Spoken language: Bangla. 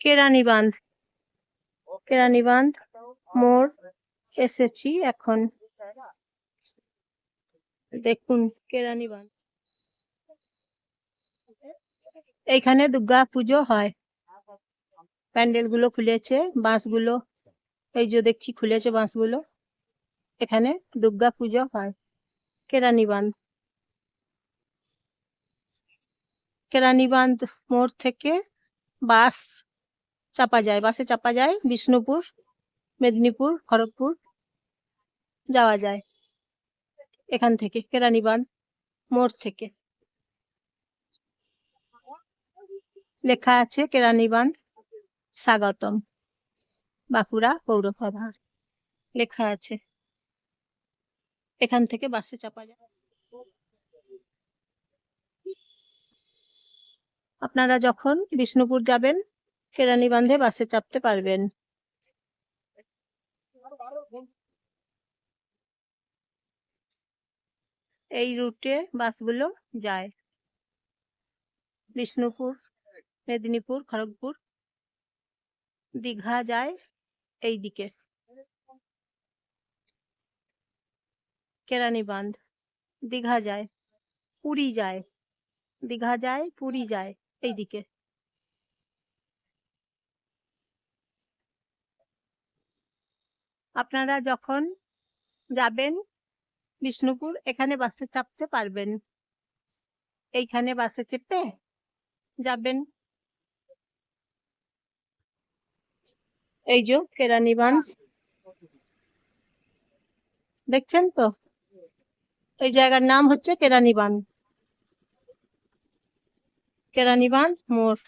কেরানি বাঁধ। কেরানি বাঁধ মোড় এসেছি এখন। দেখুন কেরানি বাঁধ। এইখানে দুর্গা পুজো হয়। প্যান্ডেলগুলো খুলেছে বাঁশগুলো। এই যে দেখছি খুলেছে বাঁশগুলো। এখানে দুর্গা পুজো হয়। কেরানি বাঁধ। কেরানি বাঁধ মোড় থেকে বাস চাপা যায়, বাসে চাপা যায় বিষ্ণুপুর, মেদিনীপুর, খড়গপুর যাওয়া যায় এখান থেকে কেরানীবাঁধ মোড় থেকে। লেখা আছে কেরানীবাঁধ স্বাগতম, বাঁকুড়া পৌরসভা। লেখা আছে এখান থেকে বাসে চাপা যায়। আপনারা যখন বিষ্ণুপুর যাবেন কেরানীবাঁধে বাসে চাপতে পারবেন। এই রুটে বাসগুলো যায়। বিষ্ণুপুর, মেদিনীপুর, খড়গপুর, দীঘা যায় এই দিকে কেরানী বাঁধ, দীঘা যায়, পুরী যায়। দীঘা যায়, পুরী যায়। এই দিকে আপনারা যখন যাবেন বিষ্ণুপুর, এখানে বাসে চাপতে পারবেন। এইখানে বাসে চেপে যাবেন। এই যে কেরানীবান। দেখছেন তো? এই জায়গার নাম হচ্ছে কেরানীবান। কেরানীবান মোড়